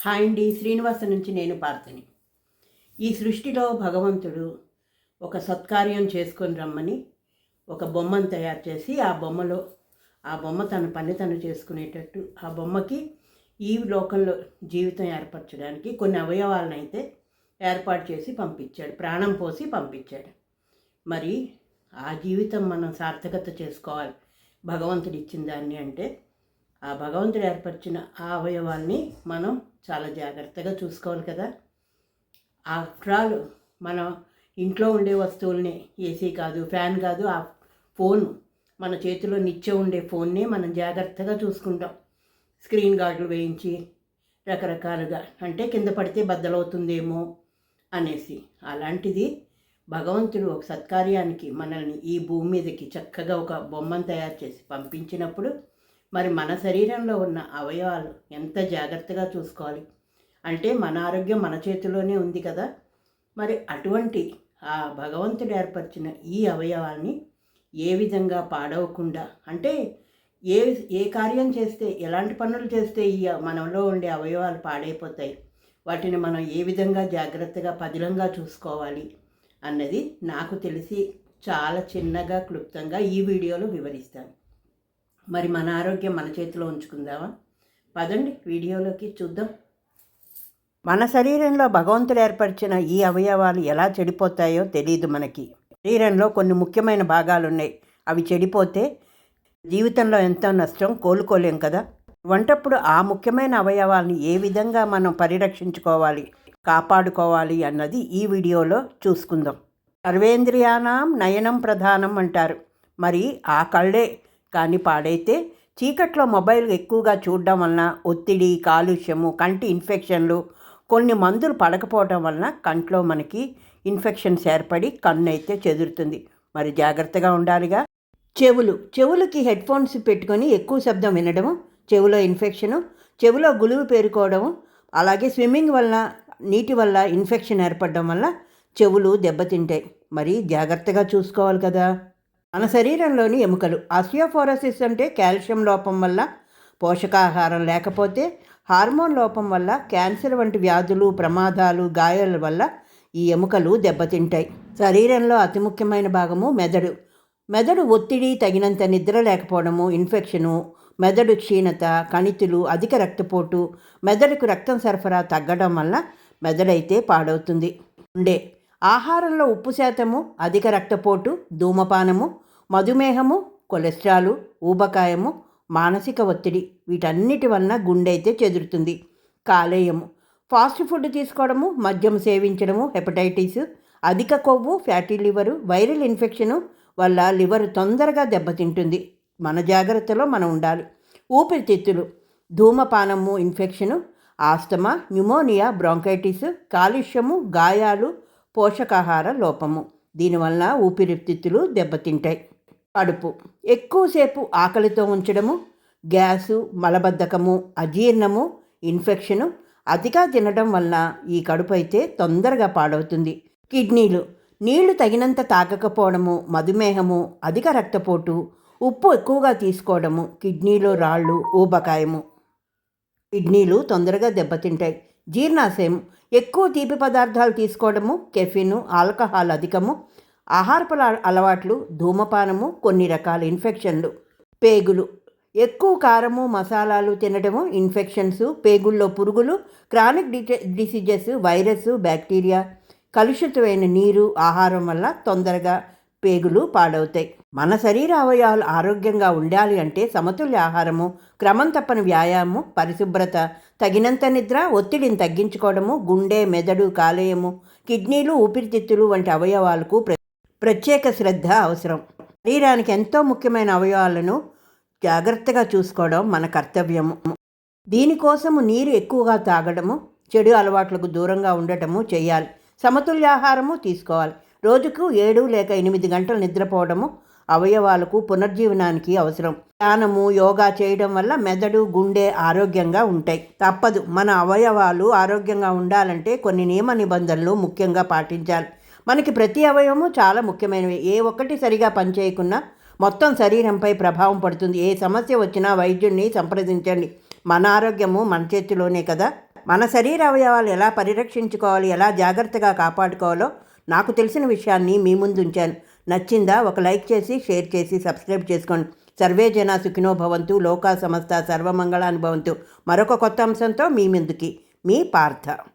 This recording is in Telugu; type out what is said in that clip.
హాయ్ అండి శ్రీనివాస నుంచి నేను పార్థని ఈ సృష్టిలో భగవంతుడు ఒక సత్కార్యం చేసుకొని రమ్మని ఒక బొమ్మను తయారు చేసి ఆ బొమ్మలో ఆ బొమ్మ తన పని తను చేసుకునేటట్టు ఆ బొమ్మకి ఈ లోకంలో జీవితం ఏర్పరచడానికి కొన్ని అవయవాలను అయితే ఏర్పాటు చేసి పంపించాడు ప్రాణం పోసి పంపించాడు. మరి ఆ జీవితం మనం సార్థకత చేసుకోవాలి భగవంతుడు ఇచ్చిన దాన్ని అంటే ఆ భగవంతుడు ఏర్పరిచిన ఆ అవయవాల్ని మనం చాలా జాగ్రత్తగా చూసుకోవాలి కదా. ఆఫ్టర్ ఆల్ మన ఇంట్లో ఉండే వస్తువుల్ని ఏసీ కాదు ఫ్యాన్ కాదు ఆ ఫోన్ మన చేతిలో నిత్యం ఉండే ఫోన్ని మనం జాగ్రత్తగా చూసుకుంటాం. స్క్రీన్ గార్డులు వేయించి రకరకాలుగా అంటే కింద పడితే బద్దలవుతుందేమో అనేసి. అలాంటిది భగవంతుడు ఒక సత్కార్యానికి మనల్ని ఈ భూమి మీదకి చక్కగా ఒక బొమ్మను తయారు చేసి పంపించినప్పుడు మరి మన శరీరంలో ఉన్న అవయవాలు ఎంత జాగ్రత్తగా చూసుకోవాలి? అంటే మన ఆరోగ్యం మన చేతిలోనే ఉంది కదా? మరి అటువంటి ఆ భగవంతుడు ఏర్పరిచిన ఈ అవయవాల్ని ఏ విధంగా పాడవకుండా అంటే ఏ ఏ కార్యం చేస్తే ఎలాంటి పనులు చేస్తే ఈ మనలో ఉండే అవయవాలు పాడైపోతాయి? వాటిని మనం ఏ విధంగా జాగ్రత్తగా పదిలంగా చూసుకోవాలి? అన్నది నాకు తెలిసి చాలా చిన్నగా క్లుప్తంగా ఈ వీడియోలో వివరిస్తాను. మరి మన ఆరోగ్యం మన చేతిలో ఉంచుకుందామా? పదండి వీడియోలోకి చూద్దాం. మన శరీరంలో భగవంతుడు ఏర్పరిచిన ఈ అవయవాలు ఎలా చెడిపోతాయో తెలియదు మనకి. శరీరంలో కొన్ని ముఖ్యమైన భాగాలు ఉన్నాయి అవి చెడిపోతే జీవితంలో ఎంతో నష్టం కోలుకోలేం కదా. వంటప్పుడు ఆ ముఖ్యమైన అవయవాల్ని ఏ విధంగా మనం పరిరక్షించుకోవాలి కాపాడుకోవాలి అన్నది ఈ వీడియోలో చూసుకుందాం. సర్వేంద్రియానాం నయనం ప్రధానం అంటారు. మరి ఆ కళ్ళే కానీ పాడైతే చీకట్లో మొబైల్ ఎక్కువగా చూడడం వలన ఒత్తిడి కాలుష్యము కంటి ఇన్ఫెక్షన్లు కొన్ని మందులు పడకపోవడం వలన కంట్లో మనకి ఇన్ఫెక్షన్స్ ఏర్పడి కన్ను అయితే చెదురుతుంది. మరి జాగ్రత్తగా ఉండాలిగా. చెవులు. చెవులకి హెడ్ ఫోన్స్ పెట్టుకొని ఎక్కువ శబ్దం వినడము చెవులో ఇన్ఫెక్షను చెవులో గులువు పేరుకోవడము అలాగే స్విమ్మింగ్ వల్ల నీటి వల్ల ఇన్ఫెక్షన్ ఏర్పడడం వల్ల చెవులు దెబ్బతింటాయి. మరి జాగ్రత్తగా చూసుకోవాలి కదా. మన శరీరంలోని ఎముకలు. ఆస్టియోఫోరోసిస్ అంటే కాల్షియం లోపం వల్ల పోషకాహారం లేకపోతే హార్మోన్ లోపం వల్ల క్యాన్సర్ వంటి వ్యాధులు ప్రమాదాలు గాయాల వల్ల ఈ ఎముకలు దెబ్బతింటాయి. శరీరంలో అతి ముఖ్యమైన భాగము మెదడు. మెదడు ఒత్తిడి తగినంత నిద్ర లేకపోవడము ఇన్ఫెక్షను మెదడు క్షీణత కణితులు అధిక రక్తపోటు మెదడుకు రక్తం సరఫరా తగ్గడం వల్ల మెదడైతే పాడవుతుంది. ఉండే. ఆహారంలో ఉప్పు శాతము అధిక రక్తపోటు ధూమపానము మధుమేహము కొలెస్ట్రాలు ఊబకాయము మానసిక ఒత్తిడి వీటన్నిటి వలన గుండె అయితే చెదురుతుంది. కాలేయము. ఫాస్ట్ ఫుడ్ తీసుకోవడము మద్యం సేవించడము హెపటైటిస్ అధిక కొవ్వు ఫ్యాటీ లివరు వైరల్ ఇన్ఫెక్షను వల్ల లివర్ తొందరగా దెబ్బతింటుంది. మన జాగ్రత్తలో మనం ఉండాలి. ఊపిరితిత్తులు ధూమపానము ఇన్ఫెక్షను ఆస్తమా న్యూమోనియా బ్రాంకైటిస్ కాలుష్యము గాయాలు పోషకాహార లోపము. దీనివల్ల ఊపిరితిత్తులు దెబ్బతింటాయి. కడుపు. ఎక్కువసేపు ఆకలితో ఉంచడము గ్యాసు మలబద్ధకము అజీర్ణము ఇన్ఫెక్షను అతిగా తినడం వల్ల ఈ కడుపు అయితే తొందరగా పాడవుతుంది. కిడ్నీలు. నీళ్ళు తగినంత తాగకపోవడము మధుమేహము అధిక రక్తపోటు ఉప్పు ఎక్కువగా తీసుకోవడము కిడ్నీలో రాళ్ళు ఊబకాయము. కిడ్నీలు తొందరగా దెబ్బతింటాయి. జీర్ణాశయం. ఎక్కువ తీపి పదార్థాలు తీసుకోవడము కెఫిన్ ఆల్కహాల్ అధికము ఆహారపు అలవాట్లు ధూమపానము కొన్ని రకాల ఇన్ఫెక్షన్లు. పేగులు. ఎక్కువ కారము మసాలాలు తినడము ఇన్ఫెక్షన్స్ పేగుల్లో పురుగులు క్రానిక్ డిసీజెస్ వైరస్ బ్యాక్టీరియా. కలుషితమైన నీరు ఆహారం వల్ల తొందరగా పేగులు పాడవుతాయి. మన శరీర అవయవాలు ఆరోగ్యంగా ఉండాలి అంటే సమతుల్య ఆహారము క్రమం తప్పని వ్యాయామము పరిశుభ్రత తగినంత నిద్ర ఒత్తిడిని తగ్గించుకోవడము గుండె మెదడు కాలేయము కిడ్నీలు ఊపిరితిత్తులు వంటి అవయవాలకు ప్రత్యేక శ్రద్ధ అవసరం. శరీరానికి ఎంతో ముఖ్యమైన అవయవాలను జాగ్రత్తగా చూసుకోవడం మన కర్తవ్యము. దీనికోసము నీరు ఎక్కువగా తాగడము చెడు అలవాట్లకు దూరంగా ఉండటము చేయాలి. సమతుల్యాహారము తీసుకోవాలి. రోజుకు ఏడు లేక ఎనిమిది గంటలు నిద్రపోవడము అవయవాలకు పునర్జీవనానికి అవసరం. ధ్యానము యోగా చేయడం వల్ల మెదడు గుండె ఆరోగ్యంగా ఉంటాయి. తప్పదు. మన అవయవాలు ఆరోగ్యంగా ఉండాలంటే కొన్ని నియమ నిబంధనలు ముఖ్యంగా పాటించాలి. మనకి ప్రతి అవయవము చాలా ముఖ్యమైనవి. ఏ ఒక్కటి సరిగా పనిచేయకున్నా మొత్తం శరీరంపై ప్రభావం పడుతుంది. ఏ సమస్య వచ్చినా వైద్యుడిని సంప్రదించండి. మన ఆరోగ్యము మన చేతిలోనే కదా? మన శరీర అవయవాలు ఎలా పరిరక్షించుకోవాలి? ఎలా జాగ్రత్తగా కాపాడుకోవాలో నాకు తెలిసిన విషయాన్ని మీ ముందు ఉంచాను. నచ్చిందా? ఒక లైక్ చేసి షేర్ చేసి సబ్స్క్రైబ్ చేసుకోండి. సర్వే జన సుఖినో భవంతు లోకా సమస్త సర్వమంగళాను భవంతు. మరొక కొత్త అంశంతో మీ ముందుకి. మీ పార్థ.